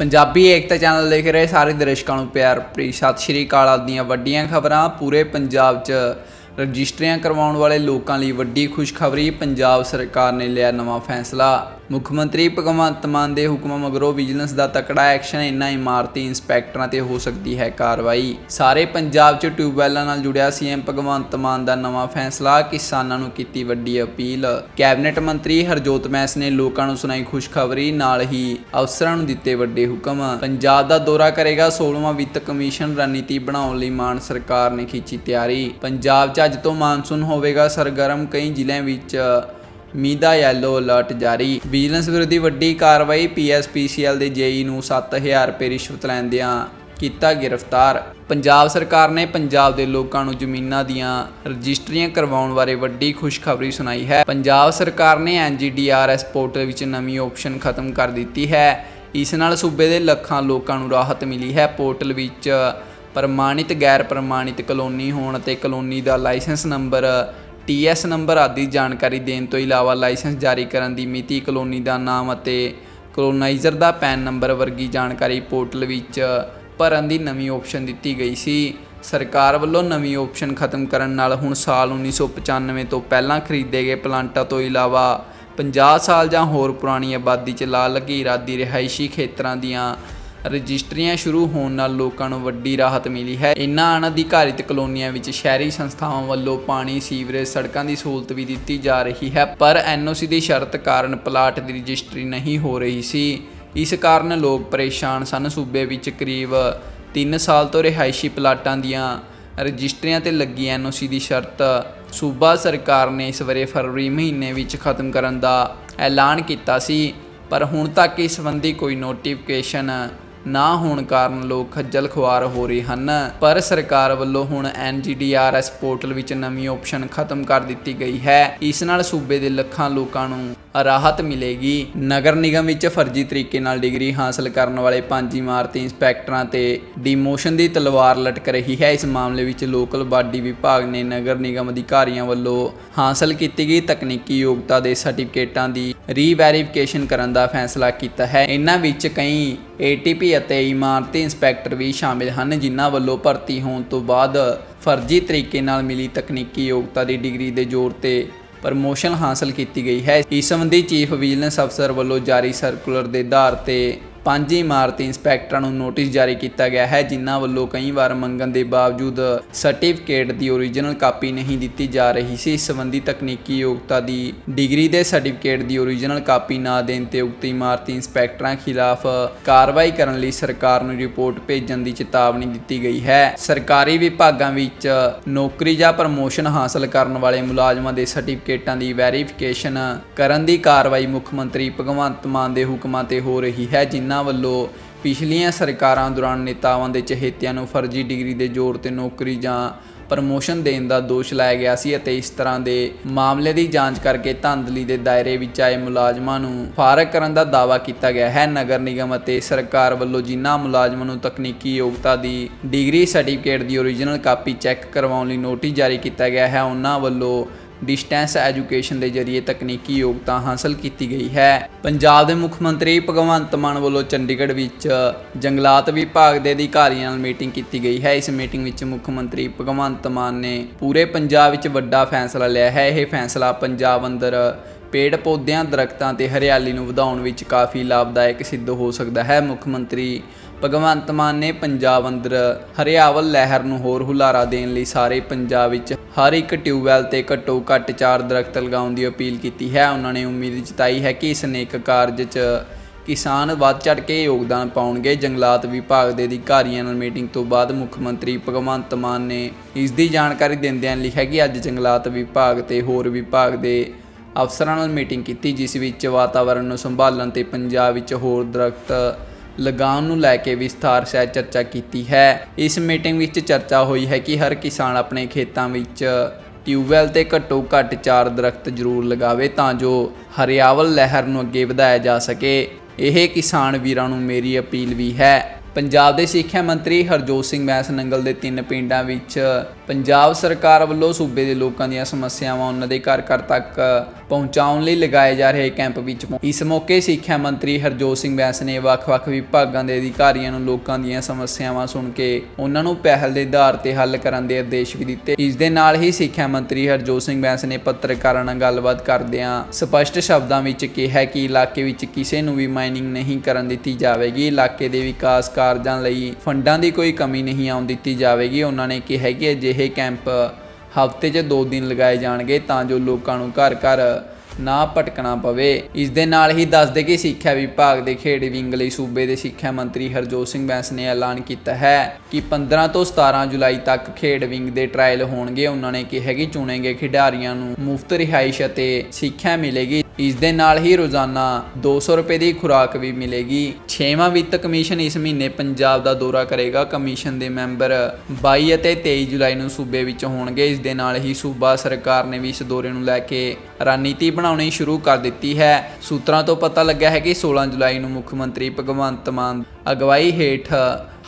ਪੰਜਾਬੀ ਏਕਤਾ channel ਦੇਖ ਰਹੇ ਸਾਰੇ ਦਰਸ਼ਕਾਂ ਨੂੰ ਪਿਆਰ ਭਰੀ ਸਤਿ ਸ਼੍ਰੀ ਅਕਾਲ। ਅੱਜ ਵੱਡੀਆਂ ਖਬਰਾਂ, ਪੂਰੇ ਪੰਜਾਬ 'ਚ ਰਜਿਸਟਰੀਆਂ ਕਰਵਾਉਣ ਵਾਲੇ ਲੋਕਾਂ ਲਈ ਵੱਡੀ ਖੁਸ਼ਖਬਰੀ, ਪੰਜਾਬ ਸਰਕਾਰ ਨੇ ਲਿਆ ਨਵਾਂ ਫੈਸਲਾ। ਮੁੱਖ ਮੰਤਰੀ ਭਗਵੰਤ ਮਾਨ ਦੇ ਹੁਕਮਾਂ ਮਗਰੋਂ ਵਿਜੀਲੈਂਸ ਦਾ ਤਕੜਾ ਐਕਸ਼ਨ ਇਨ੍ਹਾਂ ਇਮਾਰਤੀ ਇੰਸਪੈਕਟਰਾਂ ਤੇ ਹੋ ਸਕਦੀ ਹੈ ਕਾਰਵਾਈ। ਸਾਰੇ ਪੰਜਾਬ 'ਚ ਟਿਊਬਵੈੱਲਾਂ ਨਾਲ ਜੁੜਿਆ ਸੀਐਮ ਭਗਵੰਤ ਮਾਨ ਦਾ ਨਵਾਂ ਫੈਸਲਾ, ਕਿਸਾਨਾਂ ਨੂੰ ਕੀਤੀ ਵੱਡੀ ਅਪੀਲ। ਕੈਬਨਿਟ ਮੰਤਰੀ ਹਰਜੋਤ ਮੈਸ ਨੇ ਲੋਕਾਂ ਨੂੰ ਸੁਣਾਈ ਖੁਸ਼ਖਬਰੀ, ਨਾਲ ਹੀ ਅਫਸਰਾਂ ਨੂੰ ਦਿੱਤੇ ਵੱਡੇ ਹੁਕਮ। ਪੰਜਾਬ ਦਾ ਦੌਰਾ ਕਰੇਗਾ 16ਵਾਂ ਵਿੱਤ ਕਮਿਸ਼ਨ ਰਣਨੀਤੀ ਬਣਾਉਣ ਲਈ ਮਾਨ ਸਰਕਾਰ ਨੇ ਖਿੱਚੀ ਤਿਆਰੀ। ਪੰਜਾਬ 'ਚ ਅੱਜ ਤੋਂ ਮਾਨਸੂਨ ਹੋਵੇਗਾ ਸਰਗਰਮ ਕਈ ਜ਼ਿਲ੍ਹਿਆਂ ਵਿੱਚ ਮੀਂਹ ਦਾ ਯੈਲੋ ਅਲਰਟ ਜਾਰੀ। ਵਿਜੀਲੈਂਸ ਵਿਰੋਧੀ ਵੱਡੀ ਕਾਰਵਾਈ ਪੀਐਸਪੀਸੀਐਲ ਦੇ ਜੇਈ ਨੂੰ 7000 ਰੁਪਏ ਰਿਸ਼ਵਤ ਲੈਂਦਿਆਂ ਕੀਤਾ ਗ੍ਰਿਫਤਾਰ। ਪੰਜਾਬ ਸਰਕਾਰ ਨੇ ਪੰਜਾਬ ਦੇ ਲੋਕਾਂ ਨੂੰ ਜ਼ਮੀਨਾਂ ਦੀਆਂ ਰਜਿਸਟਰੀਆਂ ਕਰਵਾਉਣ ਬਾਰੇ ਵੱਡੀ ਖੁਸ਼ਖਬਰੀ ਸੁਣਾਈ ਹੈ। ਪੰਜਾਬ ਸਰਕਾਰ ਨੇ ਐਨਜੀਡੀਆਰਐਸ ਪੋਰਟਲ ਵਿੱਚ ਨਵੀਂ ਆਪਸ਼ਨ ਖਤਮ ਕਰ ਦਿੱਤੀ ਹੈ। ਇਸ ਨਾਲ ਸੂਬੇ ਦੇ ਲੱਖਾਂ ਲੋਕਾਂ ਨੂੰ ਰਾਹਤ ਮਿਲੀ ਹੈ। ਪੋਰਟਲ ਵਿੱਚ ਪ੍ਰਮਾਣਿਤ, ਗੈਰ ਪ੍ਰਮਾਣਿਤ ਕਲੋਨੀ ਹੋਣ ਅਤੇ ਕਲੋਨੀ ਦਾ ਲਾਇਸੈਂਸ ਨੰਬਰ ਟੀਐਸ ਨੰਬਰ ਆਦਿ ਜਾਣਕਾਰੀ ਦੇਣ ਤੋਂ ਇਲਾਵਾ ਲਾਇਸੈਂਸ ਜਾਰੀ ਕਰਨ ਦੀ ਮਿਤੀ, ਕਲੋਨੀ ਦਾ ਨਾਮ ਅਤੇ ਕਲੋਨਾਈਜ਼ਰ ਦਾ ਪੈਨ ਨੰਬਰ ਵਰਗੀ ਜਾਣਕਾਰੀ ਪੋਰਟਲ ਵਿੱਚ ਭਰਨ ਦੀ ਨਵੀਂ ਆਪਸ਼ਨ ਦਿੱਤੀ ਗਈ ਸੀ। ਸਰਕਾਰ ਵੱਲੋਂ ਨਵੀਂ ਆਪਸ਼ਨ ਖਤਮ ਕਰਨ ਨਾਲ ਹੁਣ ਸਾਲ 1995 ਤੋਂ ਪਹਿਲਾਂ ਖਰੀਦੇ ਗਏ ਪਲਾਂਟਾਂ ਤੋਂ ਇਲਾਵਾ 50 ਸਾਲ ਜਾਂ ਹੋਰ ਪੁਰਾਣੀ ਆਬਾਦੀ 'ਚ ਲਾ ਲਗੀਰ ਆਦਿ ਰਿਹਾਇਸ਼ੀ ਖੇਤਰਾਂ ਦੀਆਂ ਰਜਿਸਟਰੀਆਂ ਸ਼ੁਰੂ ਹੋਣ ਨਾਲ ਲੋਕਾਂ ਨੂੰ ਵੱਡੀ ਰਾਹਤ ਮਿਲੀ ਹੈ। ਇਨ੍ਹਾਂ ਅਣਅਧਿਕਾਰਿਤ ਕਲੋਨੀਆਂ ਵਿੱਚ ਸ਼ਹਿਰੀ ਸੰਸਥਾਵਾਂ ਵੱਲੋਂ ਪਾਣੀ, ਸੀਵਰੇਜ, ਸੜਕਾਂ ਦੀ ਸਹੂਲਤ ਵੀ ਦਿੱਤੀ ਜਾ ਰਹੀ ਹੈ, ਪਰ ਐਨਓਸੀ ਦੀ ਸ਼ਰਤ ਕਾਰਨ ਪਲਾਟ ਦੀ ਰਜਿਸਟਰੀ ਨਹੀਂ ਹੋ ਰਹੀ ਸੀ। ਇਸ ਕਾਰਨ ਲੋਕ ਪਰੇਸ਼ਾਨ ਸਨ। ਸੂਬੇ ਵਿੱਚ ਕਰੀਬ 3 ਸਾਲ ਤੋਂ ਰਿਹਾਇਸ਼ੀ ਪਲਾਟਾਂ ਦੀਆਂ ਰਜਿਸਟਰੀਆਂ ਤੇ ਲੱਗੀ ਐਨਓਸੀ ਦੀ ਸ਼ਰਤ। ਸੂਬਾ ਸਰਕਾਰ ਨੇ ਇਸ ਵਰੇ ਫਰਵਰੀ ਮਹੀਨੇ ਵਿੱਚ ਖਤਮ ਕਰਨ ਦਾ ਐਲਾਨ ਕੀਤਾ ਸੀ, ਪਰ ਹੁਣ ਤੱਕ ਇਸ ਸੰਬੰਧੀ ਕੋਈ ਨੋਟੀਫਿਕੇਸ਼ਨ ਨਾ ਹੋਣ ਕਾਰਨ ਲੋਕ ਖੱਜਲ ਖੁਆਰ ਹੋ ਰਹੇ ਹਨ। ਪਰ ਸਰਕਾਰ ਵੱਲੋਂ ਹੁਣ ਐਨਜੀਡੀਆਰਐਸ ਪੋਰਟਲ ਵਿੱਚ ਨਵੀਂ ਆਪਸ਼ਨ ਖਤਮ ਕਰ ਦਿੱਤੀ ਗਈ ਹੈ। ਇਸ ਨਾਲ ਸੂਬੇ ਦੇ ਲੱਖਾਂ ਲੋਕਾਂ ਨੂੰ ਰਾਹਤ ਮਿਲੇਗੀ। ਨਗਰ ਨਿਗਮ ਵਿੱਚ ਫਰਜ਼ੀ ਤਰੀਕੇ ਨਾਲ ਡਿਗਰੀ ਹਾਸਲ ਕਰਨ ਵਾਲੇ ਪੰਜ ਇਮਾਰਤੀ ਇੰਸਪੈਕਟਰਾਂ ਤੇ ਡਿਮੋਸ਼ਨ ਦੀ ਤਲਵਾਰ ਲਟਕ ਰਹੀ ਹੈ। ਇਸ ਮਾਮਲੇ ਵਿੱਚ ਲੋਕਲ ਬਾਡੀ ਵਿਭਾਗ ਨੇ ਨਗਰ ਨਿਗਮ ਅਧਿਕਾਰੀਆਂ ਵੱਲੋਂ ਹਾਸਲ ਕੀਤੀ ਗਈ ਤਕਨੀਕੀ ਯੋਗਤਾ ਦੇ ਸਰਟੀਫਿਕੇਟਾਂ ਦੀ ਰੀਵੈਰੀਫਿਕੇਸ਼ਨ ਕਰਨ ਦਾ ਫੈਸਲਾ ਕੀਤਾ ਹੈ। ਇਹਨਾਂ ਵਿੱਚ ਕਈ ਏਟੀਪੀ ਅਤੇ ਇਮਾਰਤੀ ਇੰਸਪੈਕਟਰ ਵੀ ਸ਼ਾਮਿਲ ਹਨ, ਜਿਨ੍ਹਾਂ ਵੱਲੋਂ ਭਰਤੀ ਹੋਣ ਤੋਂ ਬਾਅਦ ਫਰਜ਼ੀ ਤਰੀਕੇ ਨਾਲ ਮਿਲੀ ਤਕਨੀਕੀ ਯੋਗਤਾ ਦੀ ਡਿਗਰੀ ਦੇ ਜ਼ੋਰ ਤੇ ਪ੍ਰਮੋਸ਼ਨ ਹਾਸਲ ਕੀਤੀ ਗਈ ਹੈ। ਇਸ ਸੰਬੰਧੀ ਚੀਫ ਵਿਜੀਲੈਂਸ ਅਫਸਰ ਵੱਲੋਂ ਜਾਰੀ ਸਰਕੂਲਰ ਦੇ ਆਧਾਰ ਤੇ ਪੰਜ ਇਮਾਰਤੀ ਇੰਸਪੈਕਟਰਾਂ ਨੂੰ ਨੋਟਿਸ ਜਾਰੀ ਕੀਤਾ ਗਿਆ ਹੈ, ਜਿਨ੍ਹਾਂ ਵੱਲੋਂ ਕਈ ਵਾਰ ਮੰਗਣ ਦੇ ਬਾਵਜੂਦ ਸਰਟੀਫਿਕੇਟ ਦੀ ਓਰੀਜਨਲ ਕਾਪੀ ਨਹੀਂ ਦਿੱਤੀ ਜਾ ਰਹੀ ਸੀ। ਇਸ ਸੰਬੰਧੀ ਤਕਨੀਕੀ ਯੋਗਤਾ ਦੀ ਡਿਗਰੀ ਦੇ ਸਰਟੀਫਿਕੇਟ ਦੀ ਓਰੀਜਨਲ ਕਾਪੀ ਨਾ ਦੇਣ ਤੇ ਉਕਤ ਇਮਾਰਤੀ ਇੰਸਪੈਕਟਰਾਂ ਖਿਲਾਫ ਕਾਰਵਾਈ ਕਰਨ ਲਈ ਸਰਕਾਰ ਨੂੰ ਰਿਪੋਰਟ ਭੇਜਣ ਦੀ ਚੇਤਾਵਨੀ ਦਿੱਤੀ ਗਈ ਹੈ। ਸਰਕਾਰੀ ਵਿਭਾਗਾਂ ਵਿੱਚ ਨੌਕਰੀ ਜਾਂ ਪ੍ਰਮੋਸ਼ਨ ਹਾਸਲ ਕਰਨ ਵਾਲੇ ਮੁਲਾਜ਼ਮਾਂ ਦੇ ਸਰਟੀਫਿਕੇਟਾਂ ਦੀ ਵੈਰੀਫਿਕੇਸ਼ਨ ਕਰਨ ਦੀ ਕਾਰਵਾਈ ਮੁੱਖ ਮੰਤਰੀ ਭਗਵੰਤ ਮਾਨ ਦੇ ਹੁਕਮਾਂ ਤੇ ਹੋ ਰਹੀ ਹੈ, ਜਿਨ੍ਹਾਂ ਵੱਲੋਂ ਪਿਛਲੀਆਂ ਸਰਕਾਰਾਂ ਦੌਰਾਨ ਨੇਤਾਵਾਂ ਦੇ ਚਹੇਤਿਆਂ ਨੂੰ ਫਰਜ਼ੀ ਡਿਗਰੀ ਦੇ ਜ਼ੋਰ ਤੇ ਨੌਕਰੀ ਜਾਂ ਪ੍ਰਮੋਸ਼ਨ ਦੇਣ ਦਾ ਦੋਸ਼ ਲਾਇਆ ਗਿਆ ਸੀ ਅਤੇ ਇਸ ਤਰ੍ਹਾਂ ਦੇ ਮਾਮਲੇ ਦੀ ਜਾਂਚ ਕਰਕੇ ਧਾਂਦਲੀ ਦੇ ਦਾਇਰੇ ਵਿੱਚ ਆਏ ਮੁਲਾਜ਼ਮਾਂ ਨੂੰ ਫਾਰਗ ਕਰਨ ਦਾ ਦਾਅਵਾ ਕੀਤਾ ਗਿਆ ਹੈ। ਨਗਰ ਨਿਗਮ ਅਤੇ ਸਰਕਾਰ ਵੱਲੋਂ ਜਿਨ੍ਹਾਂ ਮੁਲਾਜ਼ਮਾਂ ਨੂੰ ਤਕਨੀਕੀ ਯੋਗਤਾ ਦੀ ਡਿਗਰੀ ਸਰਟੀਫਿਕੇਟ ਦੀ ਓਰੀਜਨਲ ਕਾਪੀ ਚੈੱਕ ਕਰਵਾਉਣ ਲਈ ਨੋਟਿਸ ਜਾਰੀ ਕੀਤਾ ਗਿਆ ਹੈ, ਉਹਨਾਂ ਵੱਲੋਂ ਡਿਸਟੈਂਸ ਐਜੂਕੇਸ਼ਨ ਦੇ ਜ਼ਰੀਏ ਤਕਨੀਕੀ ਯੋਗਤਾ ਹਾਸਲ ਕੀਤੀ ਗਈ ਹੈ। ਪੰਜਾਬ ਦੇ ਮੁੱਖ ਮੰਤਰੀ ਭਗਵੰਤ ਮਾਨ ਵੱਲੋਂ ਚੰਡੀਗੜ੍ਹ ਵਿੱਚ ਜੰਗਲਾਤ ਵਿਭਾਗ ਦੇ ਅਧਿਕਾਰੀਆਂ ਨਾਲ ਮੀਟਿੰਗ ਕੀਤੀ ਗਈ ਹੈ। ਇਸ ਮੀਟਿੰਗ ਵਿੱਚ ਮੁੱਖ ਮੰਤਰੀ ਭਗਵੰਤ ਮਾਨ ਨੇ ਪੂਰੇ ਪੰਜਾਬ ਵਿੱਚ ਵੱਡਾ ਫੈਸਲਾ ਲਿਆ ਹੈ। ਇਹ ਫੈਸਲਾ ਪੰਜਾਬ ਅੰਦਰ ਪੇੜ ਪੌਦਿਆਂ, ਦਰਖਤਾਂ ਤੇ ਹਰਿਆਲੀ ਨੂੰ ਵਧਾਉਣ ਵਿੱਚ ਕਾਫੀ ਲਾਭਦਾਇਕ ਸਿੱਧ ਹੋ ਸਕਦਾ ਹੈ। ਮੁੱਖ ਮੰਤਰੀ ਭਗਵੰਤ ਮਾਨ ਨੇ ਪੰਜਾਬ ਅੰਦਰ ਹਰਿਆਵਲ ਲਹਿਰ ਨੂੰ ਹੋਰ ਹੁਲਾਰਾ ਦੇਣ ਲਈ ਸਾਰੇ ਪੰਜਾਬ ਵਿੱਚ ਹਰ ਇੱਕ ਟਿਊਬਵੈਲ ਤੇ ਘੱਟੋ ਘੱਟ 4 ਦਰਖਤ ਲਗਾਉਣ ਦੀ ਅਪੀਲ ਕੀਤੀ ਹੈ। ਉਹਨਾਂ ਨੇ ਉਮੀਦ ਜਤਾਈ ਹੈ ਕਿ ਇਸ ਨੇਕ ਕਾਰਜ 'ਚ ਕਿਸਾਨ ਵੱਧ ਚੜ ਕੇ ਯੋਗਦਾਨ ਪਾਉਣਗੇ। ਜੰਗਲਾਤ ਵਿਭਾਗ ਦੇ ਅਧਿਕਾਰੀਆਂ ਨਾਲ ਮੀਟਿੰਗ ਤੋਂ ਬਾਅਦ ਮੁੱਖ ਮੰਤਰੀ ਭਗਵੰਤ ਮਾਨ ਨੇ ਇਸ ਦੀ ਜਾਣਕਾਰੀ ਦਿੰਦਿਆਂ ਲਿਖਿਆ ਕਿ ਅੱਜ ਜੰਗਲਾਤ ਵਿਭਾਗ ਤੇ ਹੋਰ ਵਿਭਾਗ ਦੇ ਅਫਸਰਾਂ ਨਾਲ ਮੀਟਿੰਗ ਕੀਤੀ, ਜਿਸ ਵਿੱਚ ਵਾਤਾਵਰਣ ਨੂੰ ਸੰਭਾਲਣ ਤੇ ਪੰਜਾਬ ਵਿੱਚ ਹੋਰ ਦਰਖਤ ਲਗਾਉਣ ਨੂੰ ਲੈ ਕੇ ਵਿਸਥਾਰ ਸਹਿਤ ਚਰਚਾ ਕੀਤੀ ਹੈ। ਇਸ ਮੀਟਿੰਗ ਵਿੱਚ ਚਰਚਾ ਹੋਈ ਹੈ ਕਿ ਹਰ ਕਿਸਾਨ ਆਪਣੇ ਖੇਤਾਂ ਵਿੱਚ ਟਿਊਬਵੈਲ ਤੇ ਘੱਟੋ ਘੱਟ 4 ਦਰਖਤ ਜ਼ਰੂਰ ਲਗਾਵੇ ਤਾਂ ਜੋ ਹਰਿਆਵਲ ਲਹਿਰ ਨੂੰ ਅੱਗੇ ਵਧਾਇਆ ਜਾ ਸਕੇ। ਇਹ ਕਿਸਾਨ ਵੀਰਾਂ ਨੂੰ ਮੇਰੀ ਅਪੀਲ ਵੀ ਹੈ ਪੰਜਾਬ ਦੇ ਸਿੱਖਿਆ ਮੰਤਰੀ ਹਰਜੋਤ ਸਿੰਘ ਬੈਂਸ ਨੰਗਲ ਦੇ ਤਿੰਨ ਪਿੰਡਾਂ ਵਿੱਚ ਪੰਜਾਬ ਸਰਕਾਰ ਵੱਲੋਂ ਸੂਬੇ ਦੇ ਲੋਕਾਂ ਦੀਆਂ ਸਮੱਸਿਆਵਾਂ ਉਹਨਾਂ ਦੇ ਘਰ ਘਰ ਤੱਕ ਪਹੁੰਚਾਉਣ ਲਈ ਲਗਾਏ ਜਾ ਰਹੇ ਕੈਂਪ ਵਿੱਚ ਇਸ ਮੌਕੇ ਸਿੱਖਿਆ ਮੰਤਰੀ ਹਰਜੋਤ ਸਿੰਘ ਬੈਂਸ ਨੇ ਵੱਖ-ਵੱਖ ਵਿਭਾਗਾਂ ਦੇ ਅਧਿਕਾਰੀਆਂ ਨੂੰ ਲੋਕਾਂ ਦੀਆਂ ਸਮੱਸਿਆਵਾਂ ਸੁਣ ਕੇ ਉਹਨਾਂ ਨੂੰ ਪਹਿਲ ਦੇ ਆਧਾਰ ਤੇ ਹੱਲ ਕਰਨ ਦੇ ਆਦੇਸ਼ ਵੀ ਦਿੱਤੇ। ਇਸ ਦੇ ਨਾਲ ਹੀ ਸਿੱਖਿਆ ਮੰਤਰੀ ਹਰਜੋਤ ਸਿੰਘ ਬੈਂਸ ਨੇ ਪੱਤਰਕਾਰਾਂ ਨਾਲ ਗੱਲਬਾਤ ਕਰਦਿਆਂ ਸਪਸ਼ਟ ਸ਼ਬਦਾਂ ਵਿੱਚ ਕਿਹਾ ਕਿ ਇਲਾਕੇ ਵਿੱਚ ਕਿਸੇ ਨੂੰ ਵੀ ਮਾਈਨਿੰਗ ਨਹੀਂ ਕਰਨ ਦਿੱਤੀ ਜਾਵੇਗੀ। ਇਲਾਕੇ ਦੇ ਵਿਕਾਸ ਕਾਰਜਾਂ ਲਈ ਫੰਡਾਂ ਦੀ ਕੋਈ ਕਮੀ ਨਹੀਂ ਆਉਣ ਦਿੱਤੀ ਜਾਵੇਗੀ। ਉਹਨਾਂ ਨੇ ਕਿਹਾ ਕਿ ਅਜਿਹੇ ਕੈਂਪ ਹਫ਼ਤੇ 'ਚ 2 ਦਿਨ ਲਗਾਏ ਜਾਣਗੇ ਤਾਂ ਜੋ ਲੋਕਾਂ ਨੂੰ ਘਰ ਘਰ ਨਾ ਭਟਕਣਾ ਪਵੇ। ਇਸ ਦੇ ਨਾਲ ਹੀ ਦੱਸਦੇ ਕਿ ਸਿੱਖਿਆ ਵਿਭਾਗ ਦੇ ਖੇਡ ਵਿੰਗ ਲਈ ਸੂਬੇ ਦੇ ਸਿੱਖਿਆ ਮੰਤਰੀ ਹਰਜੋਤ ਸਿੰਘ ਬੈਂਸ ਨੇ ਐਲਾਨ ਕੀਤਾ ਹੈ ਕਿ 15 ਤੋਂ 17 ਜੁਲਾਈ ਤੱਕ ਖੇਡ ਵਿੰਗ ਦੇ ਟ੍ਰਾਇਲ ਹੋਣਗੇ। ਉਹਨਾਂ ਨੇ ਕਿਹਾ ਕਿ ਚੁਣੇ ਗਏ ਖਿਡਾਰੀਆਂ ਨੂੰ ਮੁਫਤ ਰਿਹਾਇਸ਼ ਅਤੇ ਸਿੱਖਿਆ ਮਿਲੇਗੀ। ਇਸ ਦੇ ਨਾਲ ਹੀ ਰੋਜ਼ਾਨਾ 200 ਰੁਪਏ ਦੀ ਖੁਰਾਕ ਵੀ ਮਿਲੇਗੀ। 6ਵਾਂ ਵਿੱਤ ਕਮਿਸ਼ਨ ਇਸ ਮਹੀਨੇ ਪੰਜਾਬ ਦਾ ਦੌਰਾ ਕਰੇਗਾ। ਕਮਿਸ਼ਨ ਦੇ ਮੈਂਬਰ 22 ਅਤੇ 23 ਜੁਲਾਈ ਨੂੰ ਸੂਬੇ ਵਿੱਚ ਹੋਣਗੇ। ਇਸ ਦੇ ਨਾਲ ਹੀ ਸੂਬਾ ਸਰਕਾਰ ਨੇ ਵੀ ਇਸ ਦੌਰੇ ਨੂੰ ਲੈ ਕੇ ਰਣਨੀਤੀ ਬਣਾਉਣੀ ਸ਼ੁਰੂ ਕਰ ਦਿੱਤੀ ਹੈ। ਸੂਤਰਾਂ ਤੋਂ ਪਤਾ ਲੱਗਿਆ ਹੈ ਕਿ 16 ਜੁਲਾਈ ਨੂੰ ਮੁੱਖ ਮੰਤਰੀ ਭਗਵੰਤ ਮਾਨ ਅਗਵਾਈ ਹੇਠ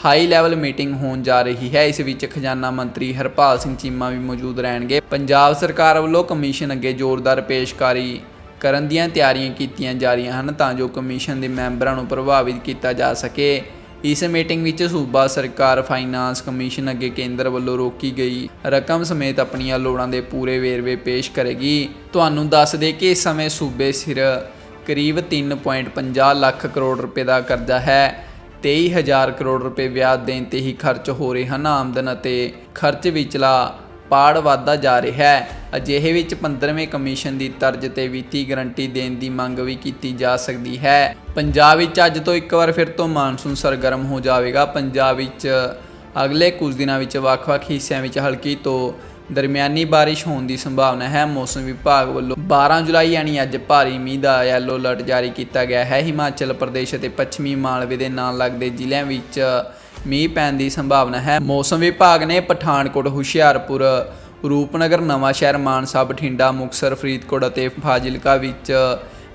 ਹਾਈ ਲੈਵਲ ਮੀਟਿੰਗ ਹੋਣ ਜਾ ਰਹੀ ਹੈ। ਇਸ ਵਿੱਚ ਖਜ਼ਾਨਾ ਮੰਤਰੀ ਹਰਪਾਲ ਸਿੰਘ ਚੀਮਾ ਵੀ ਮੌਜੂਦ ਰਹਿਣਗੇ। ਪੰਜਾਬ ਸਰਕਾਰ ਵੱਲੋਂ ਕਮਿਸ਼ਨ ਅੱਗੇ ਜ਼ੋਰਦਾਰ ਪੇਸ਼ਕਾਰੀ ਕਰਨ ਦੀਆਂ ਤਿਆਰੀਆਂ ਕੀਤੀਆਂ ਜਾ ਰਹੀਆਂ ਹਨ ਤਾਂ ਜੋ ਕਮਿਸ਼ਨ ਦੇ ਮੈਂਬਰਾਂ ਨੂੰ ਪ੍ਰਭਾਵਿਤ ਕੀਤਾ ਜਾ ਸਕੇ। ਇਸ ਮੀਟਿੰਗ ਵਿੱਚ ਸੂਬਾ ਸਰਕਾਰ, ਫਾਈਨਾਂਸ ਕਮਿਸ਼ਨ ਅੱਗੇ ਕੇਂਦਰ ਵੱਲੋਂ ਰੋਕੀ ਗਈ। ਰਕਮ ਸਮੇਤ ਆਪਣੀਆਂ ਲੋੜਾਂ ਦੇ ਪੂਰੇ ਵੇਰਵੇ ਪੇਸ਼ ਕਰੇਗੀ। ਤੁਹਾਨੂੰ ਦੱਸ ਦੇ ਕਿ ਇਸ ਸਮੇਂ ਸੂਬੇ ਸਿਰ ਕਰੀਬ 3.50 ਲੱਖ ਕਰੋੜ ਰੁਪਏ ਦਾ ਕਰਜ਼ਾ ਹੈ। 23000 ਕਰੋੜ ਰੁਪਏ ਵਿਆਜ ਦੇਣ ਤੇ ਹੀ ਖਰਚ ਹੋ ਰਹੇ ਹਨ ਆਮਦਨ ਅਤੇ ਖਰਚ ਵਿਚਲਾ ਪਾੜ ਵਧਦਾ ਜਾ ਰਿਹਾ ਹੈ। ਅਜਿਹੇ ਵਿੱਚ 15ਵੇਂ ਕਮਿਸ਼ਨ ਦੀ ਤਰਜ਼ ਤੇ ਵਿੱਤੀ ਗਰੰਟੀ ਦੇਣ ਦੀ ਮੰਗ ਵੀ ਕੀਤੀ ਜਾ ਸਕਦੀ ਹੈ। ਪੰਜਾਬ ਵਿੱਚ ਅੱਜ ਤੋਂ ਇੱਕ ਵਾਰ ਫਿਰ ਤੋਂ ਮਾਨਸੂਨ ਸਰਗਰਮ ਹੋ ਜਾਵੇਗਾ। ਪੰਜਾਬ ਵਿੱਚ ਅਗਲੇ ਕੁਝ ਦਿਨਾਂ ਵਿੱਚ ਵੱਖ-ਵੱਖ ਹਿੱਸਿਆਂ ਵਿੱਚ ਹਲਕੀ ਤੋਂ ਦਰਮਿਆਨੀ ਬਾਰਿਸ਼ ਹੋਣ ਦੀ ਸੰਭਾਵਨਾ ਹੈ। ਮੌਸਮ ਵਿਭਾਗ ਵੱਲੋਂ 12 ਜੁਲਾਈ ਯਾਨੀ ਅੱਜ ਭਾਰੀ ਮੀਂਹ ਦਾ ਯੈਲੋ ਅਲਰਟ ਜਾਰੀ ਕੀਤਾ ਗਿਆ ਹੈ। ਹਿਮਾਚਲ ਪ੍ਰਦੇਸ਼ ਅਤੇ ਪੱਛਮੀ ਮਾਲਵੇ ਦੇ ਨਾਲ ਲੱਗਦੇ ਜ਼ਿਲ੍ਹਿਆਂ ਵਿੱਚ ਮੀਂਹ ਪੈਣ ਦੀ ਸੰਭਾਵਨਾ ਹੈ। ਮੌਸਮ ਵਿਭਾਗ ਨੇ ਪਠਾਨਕੋਟ, ਹੁਸ਼ਿਆਰਪੁਰ, ਰੂਪਨਗਰ, ਨਵਾਂਸ਼ਹਿਰ, ਮਾਨਸਾ, ਬਠਿੰਡਾ ਮੁਕਸਰ ਫਰੀਦਕੋਟ ਅਤੇ ਫਾਜ਼ਿਲਕਾ ਵਿੱਚ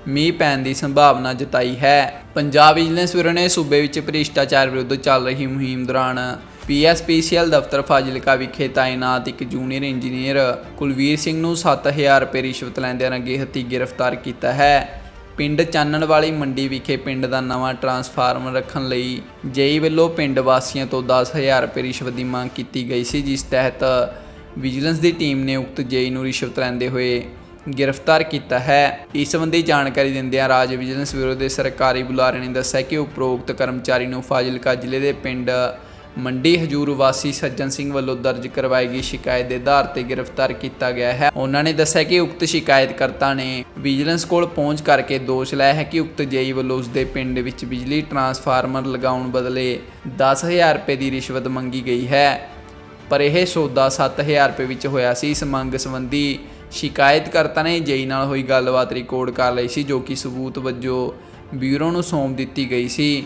ਮੀਂਹ ਪੈਣ ਦੀ ਸੰਭਾਵਨਾ ਜਤਾਈ ਹੈ। ਪੰਜਾਬ ਵਿਜੀਲੈਂਸ ਬਿਊਰੋ ਨੇ ਸੂਬੇ ਵਿੱਚ ਭ੍ਰਿਸ਼ਟਾਚਾਰ ਵਿਰੁੱਧ ਚੱਲ ਰਹੀ ਮੁਹਿੰਮ ਦੌਰਾਨ ਪੀਐਸਪੀਸੀਐਲ ਦਫ਼ਤਰ ਫਾਜ਼ਿਲਕਾ ਵਿਖੇ ਤਾਇਨਾਤ ਇੱਕ ਜੂਨੀਅਰ ਇੰਜੀਨੀਅਰ ਕੁਲਵੀਰ ਸਿੰਘ ਨੂੰ 7000 ਰੁਪਏ ਰਿਸ਼ਵਤ ਲੈਂਦਿਆਂ ਰੰਗੇ ਹੱਥੀਂ ਗ੍ਰਿਫਤਾਰ ਕੀਤਾ ਹੈ। ਪਿੰਡ ਚਾਨਣ ਵਾਲੀ ਮੰਡੀ ਵਿਖੇ ਪਿੰਡ ਦਾ ਨਵਾਂ ਟਰਾਂਸਫਾਰਮਰ ਰੱਖਣ ਲਈ ਜੇਈ ਵੱਲੋਂ ਪਿੰਡ ਵਾਸੀਆਂ ਤੋਂ 10000 ਰੁਪਏ ਰਿਸ਼ਵਤ ਦੀ ਮੰਗ ਕੀਤੀ ਗਈ ਸੀ, ਜਿਸ ਤਹਿਤ ਵਿਜੀਲੈਂਸ ਦੀ ਟੀਮ ਨੇ ਉਕਤ ਜੇਈ ਨੂੰ ਰਿਸ਼ਵਤ ਲੈਂਦੇ ਹੋਏ ਗ੍ਰਿਫਤਾਰ ਕੀਤਾ ਹੈ। ਇਸ ਸੰਬੰਧੀ ਜਾਣਕਾਰੀ ਦਿੰਦਿਆਂ ਰਾਜ ਵਿਜੀਲੈਂਸ ਬਿਊਰੋ ਦੇ ਸਰਕਾਰੀ ਬੁਲਾਰੇ ਨੇ ਦੱਸਿਆ ਕਿ ਉਪਰੋਕਤ ਕਰਮਚਾਰੀ ਨੂੰ ਫਾਜ਼ਿਲਕਾ ਜ਼ਿਲ੍ਹੇ ਦੇ ਪਿੰਡ ਮੰਡੀ ਹਜੂਰ ਵਾਸੀ ਸੱਜਣ ਸਿੰਘ ਵੱਲੋਂ ਦਰਜ ਕਰਵਾਈ ਗਈ ਸ਼ਿਕਾਇਤ ਦੇ ਆਧਾਰ ਤੇ ਗ੍ਰਿਫਤਾਰ ਕੀਤਾ ਗਿਆ ਹੈ। ਉਹਨਾਂ ਨੇ ਦੱਸਿਆ ਕਿ ਉਕਤ ਸ਼ਿਕਾਇਤਕਰਤਾ ਨੇ ਵਿਜੀਲੈਂਸ ਕੋਲ ਪਹੁੰਚ ਕਰਕੇ ਦੋਸ਼ ਲਾਇਆ ਹੈ ਕਿ ਉਕਤ ਜੇਈ ਵੱਲੋਂ ਉਸਦੇ ਪਿੰਡ ਵਿੱਚ ਬਿਜਲੀ ਟਰਾਂਸਫਾਰਮਰ ਲਗਾਉਣ ਬਦਲੇ 10000 ਰੁਪਏ ਦੀ ਰਿਸ਼ਵਤ ਮੰਗੀ ਗਈ ਹੈ। ਪਰ ਇਹ ਸੌਦਾ 7000 ਰੁਪਏ ਵਿੱਚ ਹੋਇਆ ਸੀ। ਇਸ ਮੰਗ ਸੰਬੰਧੀ ਸ਼ਿਕਾਇਤਕਰਤਾ ਨੇ ਜੇਈ ਨਾਲ ਹੋਈ ਗੱਲਬਾਤ ਰਿਕਾਰਡ ਕਰ ਲਈ ਸੀ, ਜੋ ਕਿ ਸਬੂਤ ਵਜੋਂ ਬਿਊਰੋ ਨੂੰ ਸੌਂਪ ਦਿੱਤੀ ਗਈ ਸੀ।